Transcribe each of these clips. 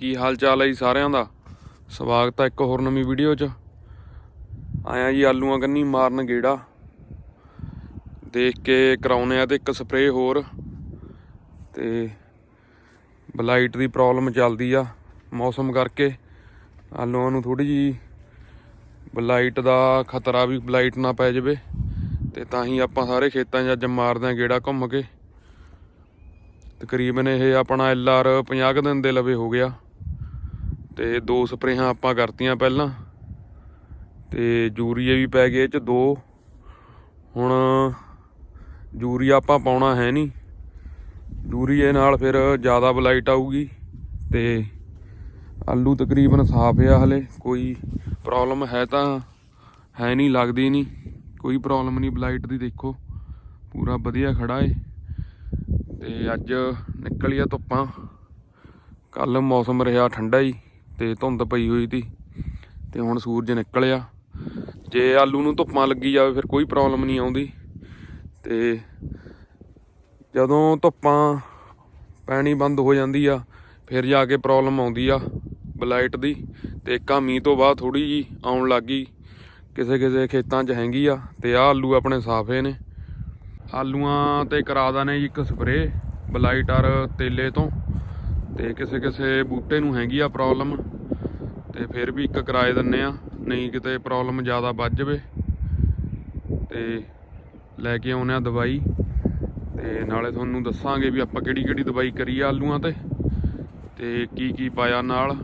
ਕੀ ਹਾਲ ਚਾਲ ਹੈ ਜੀ ਸਾਰਿਆਂ ਦਾ? ਸਵਾਗਤ ਹੈ ਇੱਕ ਹੋਰ ਨਵੀਂ ਵੀਡੀਓ 'ਚ। ਆਇਆ ਜੀ ਆਲੂਆਂ ਕੰਨੀ ਮਾਰਨ ਗੇੜਾ। ਦੇਖ ਕੇ ਕਰਾਉਨੇ ਆ ਤੇ ਇੱਕ ਸਪਰੇਅ ਹੋਰ। ਤੇ ਬਲਾਈਟ ਦੀ ਪ੍ਰੋਬਲਮ ਚੱਲਦੀ ਆ ਮੌਸਮ ਕਰਕੇ। ਆਲੂਆਂ ਨੂੰ ਥੋੜੀ ਜੀ ਬਲਾਈਟ ਦਾ ਖਤਰਾ ਵੀ ਬਲਾਈਟ ਨਾ ਪੈ ਜਾਵੇ। ਤੇ ਤਾਂ ਹੀ ਆਪਾਂ ਸਾਰੇ ਖੇਤਾਂ 'ਚ ਅੱਜ ਮਾਰਦੇ ਆ ਗੇੜਾ ਘੁੰਮ ਕੇ। ਤਕਰੀਬਨ ਇਹ ਆਪਣਾ ਐਲਆਰ 50 ਕੁ ਦਿਨ ਦੇ ਲਵੇ ਹੋ ਗਿਆ। ਤੇ ਦੋ ਸਪਰੇਹਾਂ ਆਪਾਂ ਕਰਤੀਆਂ ਪਹਿਲਾਂ। ਤੇ ਯੂਰੀਆ ਵੀ ਪੈ ਗਏ ਇਹ ਚ ਦੋ। ਹੁਣ ਯੂਰੀਆ ਆਪਾਂ ਪਾਉਣਾ ਹੈ ਨਹੀਂ। ਯੂਰੀਏ ਨਾਲ ਫਿਰ ਜ਼ਿਆਦਾ ਬਲਾਈਟ ਆਊਗੀ ਤੇ ਆਲੂ ਤਕਰੀਬਨ ਸਾਫ਼ ਆ ਹਲੇ। ਕੋਈ ਪ੍ਰੋਬਲਮ ਹੈ ਤਾਂ ਹੈ ਨਹੀਂ, ਲੱਗਦੀ ਨਹੀਂ। ਕੋਈ ਪ੍ਰੋਬਲਮ ਨਹੀਂ, ਬਲਾਈਟ ਦੀ ਦੇਖੋ। ਪੂਰਾ ਵਧੀਆ ਖੜਾ ਏ। ਤੇ ਅੱਜ ਨਿਕਲੀ ਆ ਧੁੱਪਾਂ। ਕੱਲ ਮੌਸਮ ਰਿਹਾ ਠੰਡਾ ਹੀ। ਤੇ ਧੁੰਦ ਪਈ ਹੋਈ ਸੀ ਤੇ ਹੁਣ ਸੂਰਜ ਨਿਕਲਿਆ। ਜੇ ਆਲੂ ਨੂੰ ਧੁੱਪਾਂ ਲੱਗੀ ਜਾਵੇ ਫਿਰ ਕੋਈ ਪ੍ਰੋਬਲਮ ਨਹੀਂ ਆਉਂਦੀ। ਤੇ ਜਦੋਂ ਧੁੱਪਾਂ ਪੈਣੀ ਬੰਦ ਹੋ ਜਾਂਦੀ ਆ, ਫਿਰ ਜਾ ਕੇ ਪ੍ਰੋਬਲਮ ਆਉਂਦੀ ਆ ਬਲਾਈਟ ਦੀ ਤੇ ਇੱਕਾ ਮੀਂਹ ਤੋਂ ਬਾਅਦ ਥੋੜੀ ਜੀ ਆਉਣ ਲੱਗੀ ਕਿਸੇ ਕਿਸੇ ਖੇਤਾਂ 'ਚ ਹੈਗੀ ਆ ਤੇ ਆ ਆਲੂ ਆਪਣੇ ਸਾਫੇ ਨੇ। ਆਲੂਆਂ ਤੇ ਕਰਾ ਨੇ ਜੀ ਇੱਕ ਸਪਰੇ ਬਲਾਈਟਰ ਤੇਲੇ ਤੋਂ। ਤੇ ਕਿਸੇ ਕਿਸੇ ਬੂਟੇ ਨੂੰ ਹੈਗੀ ਆ ਪ੍ਰੋਬਲਮ ਤੇ ਫਿਰ ਵੀ ਇੱਕ ਕਿਰਾਏ ਦਿੰਨੇ ਆ, ਨਹੀਂ ਕਿਤੇ ਪ੍ਰੋਬਲਮ ਜ਼ਿਆਦਾ ਵੱਧ ਜਾਵੇ ਤੇ ਲੈ ਕੇ ਆਉਨੇ ਆ ਦਵਾਈ ਤੇ ਨਾਲੇ ਤੁਹਾਨੂੰ ਦੱਸਾਂਗੇ ਵੀ ਆਪਾਂ ਕਿਹੜੀ ਕਿਹੜੀ ਦਵਾਈ ਕਰੀ ਆ ਆਲੂਆਂ ਤੇ ਤੇ ਕੀ ਕੀ ਪਾਇਆ ਨਾਲ।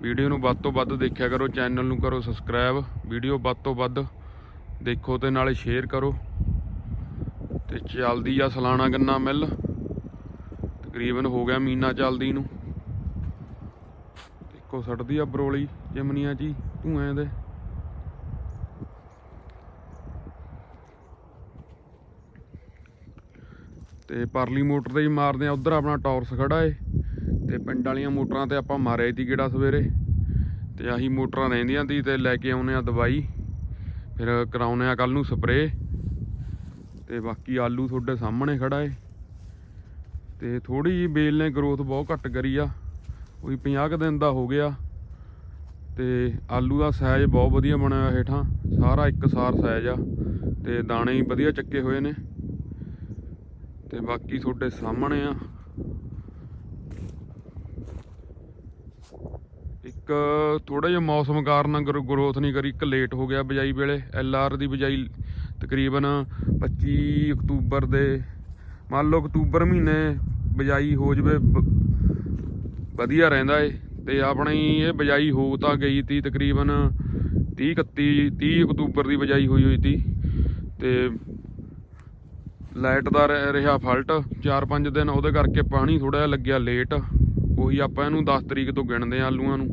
ਵੀਡੀਓ ਨੂੰ ਵੱਧ ਤੋਂ ਵੱਧ ਦੇਖਿਆ ਕਰੋ, ਚੈਨਲ ਨੂੰ ਕਰੋ ਸਬਸਕ੍ਰਾਈਬ ਵੀਡੀਓ ਵੱਧ ਤੋਂ ਵੱਧ ਦੇਖੋ ਤੇ ਨਾਲੇ ਸ਼ੇਅਰ ਕਰੋ। ਤੇ ਚੱਲਦੀ ਆ ਸਲਾਣਾ ਗੰਨਾ ਮਿਲ। ਤਕਰੀਬਨ ਹੋ ਗਿਆ ਮਹੀਨਾ ਚੱਲਦੀ ਨੂੰ। ਇੱਕੋ ਸੜਦੀ ਆ ਬਰੋਲੀ ਚਿਮਨੀਆਂ 'ਚ ਹੀ ਧੂਆਂ ਦੇ। ਤੇ ਪਰਲੀ ਮੋਟਰ ਤੇ ਹੀ ਮਾਰਦੇ ਆ, ਉਧਰ ਆਪਣਾ ਟੌਰਸ ਖੜਾ ਏ। ਤੇ ਪਿੰਡ ਵਾਲੀਆਂ ਮੋਟਰਾਂ ਤੇ ਆਪਾਂ ਮਾਰਿਆ ਸੀ ਕਿਹੜਾ ਸਵੇਰੇ। ਤੇ ਆਹੀ ਮੋਟਰਾਂ ਰਹਿੰਦੀਆਂ ਤੀ ਤੇ ਲੈ ਕੇ ਆਉਨੇ ਆ ਦਵਾਈ। ਫਿਰ ਕਰਾਉਨੇ ਆ ਕੱਲ ਨੂੰ ਸਪਰੇਅ। ਤੇ ਬਾਕੀ ਆਲੂ ਤੁਹਾਡੇ ਸਾਹਮਣੇ ਖੜਾ ਏ। ਤੇ ਥੋੜੀ ਜੀ ਬੇਲ ਨੇ ਗਰੋਥ ਬਹੁਤ ਘੱਟ ਕਰੀ ਆ। ਕੋਈ 50 ਕੁ ਦਿਨ ਦਾ ਹੋ ਗਿਆ ਤੇ ਆਲੂ ਦਾ ਸਾਈਜ਼ ਬਹੁਤ ਵਧੀਆ ਬਣਿਆ ਹੋਇਆ ਹੇਠਾਂ, ਸਾਰਾ ਇੱਕ ਸਾਰ ਸਾਈਜ਼ ਆ ਤੇ ਦਾਣੇ ਹੀ ਵਧੀਆ ਚੱਕੇ ਹੋਏ ਨੇ ਤੇ ਬਾਕੀ ਤੁਹਾਡੇ ਸਾਹਮਣੇ ਆ। ਇੱਕ ਥੋੜਾ ਜਿਹਾ ਮੌਸਮ ਕਾਰਨ ਗਰੋਥ ਨਹੀਂ ਕਰੀ, ਇੱਕ ਲੇਟ ਹੋ ਗਿਆ ਬਜਾਈ ਵੇਲੇ ਐਲਆਰ ਦੀ ਬਜਾਈ ਤਕਰੀਬਨ 25 ਅਕਤੂਬਰ ਦੇ ਮੰਨ ਲਓ ਅਕਤੂਬਰ ਮਹੀਨੇ ਬਜਾਈ ਹੋ ਜਵੇ, ਬ- ਵਧੀਆ ਰਹਿੰਦਾ ਏ। ਤੇ ਆਪਣੀ ਇਹ ਬਜਾਈ ਹੋ ਤਾਂ ਗਈ ਤੀ ਤਕਰੀਬਨ 30 31 30 ਅਕਤੂਬਰ ਦੀ ਬਜਾਈ ਹੋਈ ਹੋਈ ਤੀ। ਤੇ ਲਾਈਟ ਦਾ ਰਹਿ- ਰਿਹਾ ਫਾਲਟ 4-5 ਦਿਨ ਉਹਦੇ ਕਰਕੇ ਪਾਣੀ ਥੋੜਾ ਜਿਹਾ ਲੱਗਿਆ ਲੇਟ। ਉਹੀ ਆਪਾਂ ਇਹਨੂੰ 10 ਤਰੀਕ ਤੋਂ ਗਿਣਦੇ ਆ ਆਲੂਆਂ ਨੂੰ।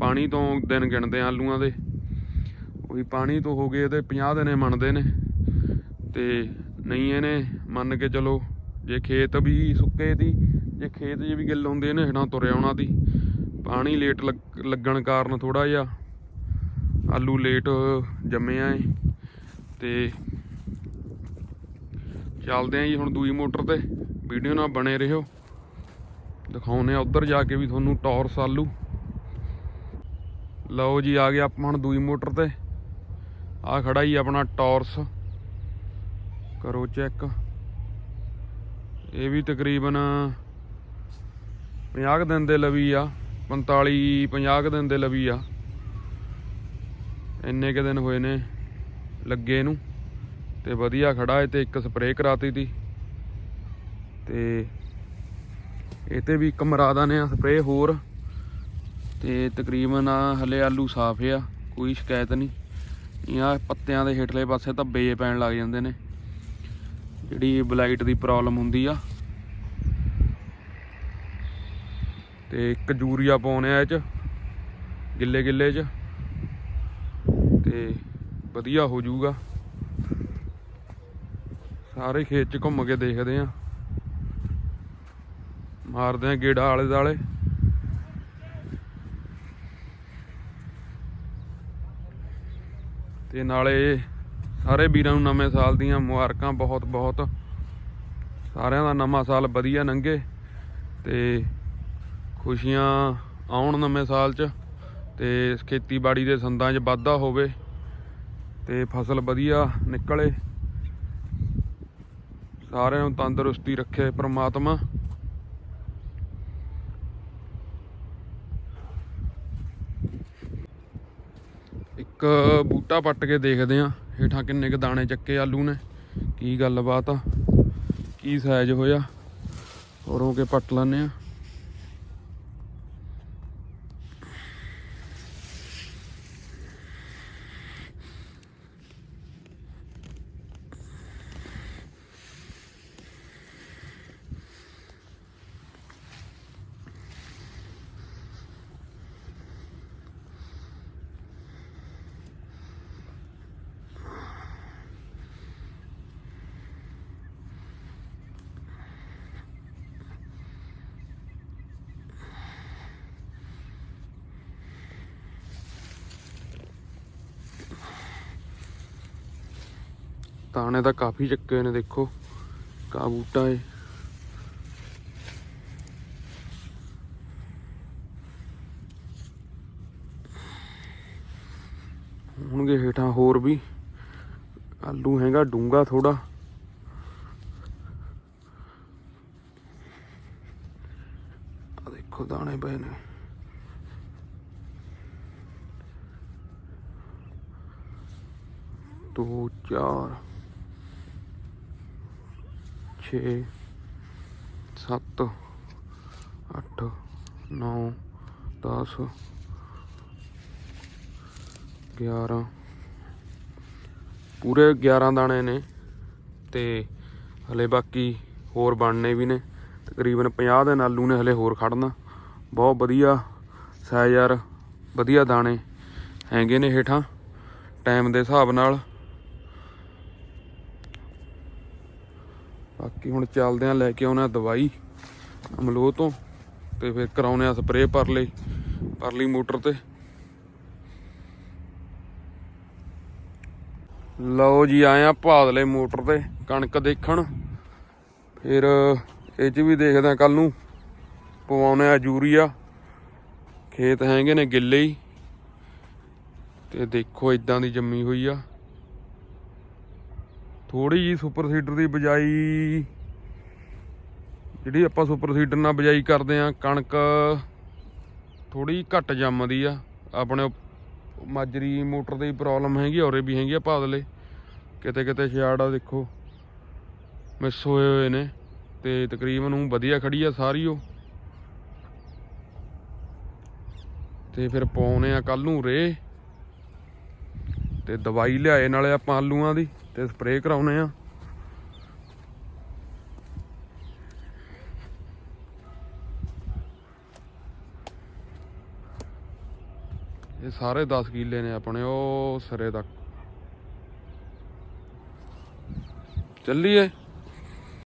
ਪਾਣੀ ਤੋਂ ਦਿਨ ਗਿਣਦੇ ਆ ਆਲੂਆਂ ਦੇ। ਉਹੀ ਪਾਣੀ ਤੋਂ ਹੋ ਗਏ ਤੇ 50 ਦਿਨੇ ਮੰਨਦੇ ਨੇ। ਤੇ ਨਹੀਂ ਇਹਨੇ ਮੰਨ ਕੇ ਚਲੋ, ਜੇ ਖੇਤ ਵੀ ਸੁੱਕੇ ਦੀ ਜੇ ਖੇਤ 'ਚ ਵੀ ਗਿੱਲ ਹੁੰਦੇ ਨੇ, ਹੇਠਾਂ ਤੁਰਿਆ ਆਉਣਾ ਦੀ ਪਾਣੀ ਲੇਟ ਲੱਗ- ਲੱਗਣ ਕਾਰਨ ਥੋੜਾ ਜਿਹਾ ਆਲੂ ਲੇਟ ਜੰਮਿਆ ਏ ਤੇ ਚੱਲਦੇ ਆਂ ਜੀ ਹੁਣ ਦੂਈ ਮੋਟਰ ਤੇ। ਵੀਡੀਓ ਨਾਲ ਬਣੇ ਰਹੋ। ਦਿਖਾਉਨੇ ਆ ਉੱਧਰ ਜਾ ਕੇ ਵੀ ਤੁਹਾਨੂੰ ਟੌਰਸ ਆਲੂ। ਲਓ ਜੀ, ਆ ਗਿਆ ਆਪਾਂ ਹੁਣ ਦੂਈ ਮੋਟਰ ਤੇ। ਆ ਖੜਾ ਹੀ ਆਪਣਾ ਟੌਰਸ। ਕਰੋ ਚੈੱਕ। ਇਹ ਵੀ ਤਕਰੀਬਨ 50 ਕੁ ਦਿਨ ਦੇ ਲਵੀ ਆ 45 50 ਕੁ ਦਿਨ ਦੇ ਲਵੀ ਆ। ਇੰਨੇ ਕੁ ਦਿਨ ਹੋਏ ਨੇ ਲੱਗੇ ਨੂੰ ਤੇ ਵਧੀਆ ਖੜਾ ਏ ਤੇ ਇੱਕ ਸਪਰੇਅ ਕਰਾਤੀ ਤੀ। ਤੇ ਇਹ ਤੇ ਵੀ ਕਮਰਾ ਦਾ ਨੇ ਸਪਰੇਅ ਹੋਰ। ਤੇ ਤਕਰੀਬਨ ਹਲੇ ਆਲੂ ਸਾਫ਼ ਆ, ਕੋਈ ਸ਼ਿਕਾਇਤ ਨਹੀਂ। ਇਹ ਪੱਤਿਆਂ ਦੇ ਹੇਠਲੇ ਪਾਸੇ ਤਾਂ ਬੇਜ ਪੈਣ ਲੱਗ ਜਾਂਦੇ ਨੇ। ਜਿਹੜੀ ਬਲਾਈਟ ਦੀ ਪ੍ਰੋਬਲਮ ਹੁੰਦੀ ਆ। ਤੇ ਇੱਕ ਯੂਰੀਆ ਪਾਉਣੇ ਆ ਇਹ ਚ ਗਿੱਲੇ ਗਿੱਲੇ ਚ। ਤੇ ਵਧੀਆ ਹੋ ਜਾਊਗਾ। ਸਾਰੇ ਖੇਤ ਚ ਘੁੰਮ ਕੇ ਦੇਖਦੇ ਆ। ਮਾਰਦੇ ਆ ਗੇੜਾ ਆਲੇ ਦਾਲੇ ਤੇ ਨਾਲੇ ਸਾਰੇ ਵੀਰਾਂ ਨੂੰ ਨਵੇਂ ਸਾਲ ਦੀਆਂ ਮੁਬਾਰਕਾਂ ਬਹੁਤ ਬਹੁਤ। ਸਾਰਿਆਂ ਦਾ ਨਵਾਂ ਸਾਲ ਵਧੀਆ ਲੰਘੇ ਤੇ ਖੁਸ਼ੀਆਂ ਆਉਣ ਨਵੇਂ ਸਾਲ 'ਚ ਤੇ ਖੇਤੀਬਾੜੀ ਦੇ ਸੰਦਾਂ 'ਚ ਵਾਧਾ ਹੋਵੇ ਤੇ ਫਸਲ ਵਧੀਆ ਨਿਕਲੇ। ਸਾਰਿਆਂ ਨੂੰ ਤੰਦਰੁਸਤੀ ਰੱਖੇ ਪ੍ਰਮਾਤਮਾ। ਇੱਕ ਬੂਟਾ ਪੱਟ ਕੇ ਦੇਖਦੇ ਆ। ਹੇਠਾਂ ਕਿੰਨੇ ਕ ਦਾਣੇ ਚੱਕੇ ਆਲੂ ਨੇ? ਕੀ ਗੱਲਬਾਤ ਆ? ਕੀ ਸਾਈਜ਼ ਹੋਇਆ? ਹੋਰੋਂ ਕੇ ਪੱਟ ਲੈਨੇ ਆ। ਦਾਣੇ ਤਾਂ ਕਾਫੀ ਚੱਕੇ ਨੇ, ਦੇਖੋ। ਕਾ ਬੂਟਾ ਏ। ਹੋਣਗੇ ਹੇਠਾਂ ਹੋਰ ਵੀ। ਆਲੂ ਹੈਗਾ ਡੂੰਗਾ ਥੋੜਾ ਆ ਦੇਖੋ, ਦਾਣੇ ਪਏ ਨੇ। ਦੋ, ਚਾਰ। ਛੇ, ਸੱਤ, ਅੱਠ, ਨੌ, ਦਸ, ਗਿਆਰਾਂ। ਪੂਰੇ 11 ਦਾਣੇ ਨੇ ਤੇ ਹਲੇ ਬਾਕੀ ਹੋਰ ਬਣਨੇ ਵੀ ਨੇ। ਤਕਰੀਬਨ 50 ਦੇ ਆਲੂ ਨੇ ਹਲੇ ਹੋਰ ਖੜਨਾ। ਬਹੁਤ ਵਧੀਆ ਸਾਈਜ਼ ਯਾਰ, ਵਧੀਆ ਦਾਣੇ ਹੈਗੇ ਨੇ ਹੇਠਾਂ। ਟਾਈਮ ਦੇ ਹਿਸਾਬ ਨਾਲ ਬਾਕੀ ਹੁਣ ਚੱਲਦੇ ਆ ਲੈ ਕੇ ਆਉਣਾ ਦਵਾਈ ਅਮਲੋਹ ਤੋਂ ਤੇ ਫਿਰ ਕਰਾਉਨੇ ਆ ਸਪਰੇਅ ਪਰ ਲਈ ਪਰਲੀ ਮੋਟਰ ਤੇ। ਲਓ ਜੀ, ਆਏ ਆ ਭਾਦਲੇ ਮੋਟਰ ਤੇ ਕਣਕ ਦੇਖਣ। ਫਿਰ ਇਹ ਚ ਵੀ ਦੇਖਦੇ ਆ ਕੱਲ ਨੂੰ। ਪਵਾਉਨੇ ਆ ਯੂਰੀਆ। ਖੇਤ ਹੈਗੇ ਨੇ ਗਿੱਲੇ ਹੀ। ਤੇ ਦੇਖੋ ਇਦਾਂ ਦੀ ਜੰਮੀ ਹੋਈ ਆ। ਥੋੜੀ ਜੀ ਸੁਪਰ ਸੀਡਰ ਦੀ ਬਜਾਈ ਜਿਹੜੀ ਆਪਾਂ ਸੁਪਰ ਸੀਡਰ ਨਾਲ ਬਜਾਈ ਕਰਦੇ ਆ ਕਣਕ ਥੋੜੀ ਘੱਟ ਜੰਮਦੀ ਆ। ਆਪਣੇ ਮਾਜਰੀ ਮੋਟਰ ਦੀ ਪ੍ਰੋਬਲਮ ਹੈਗੀ, ਔਰੇ ਵੀ ਹੈਗੀ ਆ ਭਾਦਲੇ ਕਿਤੇ ਕਿਤੇ ਛਿਆੜ ਆ, ਦੇਖੋ ਮਿਸ ਹੋਏ ਹੋਏ ਨੇ ਤੇ ਤਕਰੀਬਨ ਉਹ ਵਧੀਆ ਖੜੀ ਆ ਸਾਰੀ ਉਹ। ਤੇ ਫਿਰ ਪਾਉਨੇ ਆ ਕੱਲ ਨੂੰ ਰੇ ਤੇ ਦਵਾਈ ਲਿਆਏ ਨਾਲੇ ਆਪਾਂ ਆਲੂਆਂ ਦੀ। ਤੇ ਸਪਰੇਅ ਕਰਾਉਨੇ ਆ। ਇਹ ਸਾਰੇ 10 ਕਿੱਲੇ ਨੇ ਆਪਣੇ ਉਹ ਸਿਰੇ ਤੱਕ। ਚੱਲੀਏ।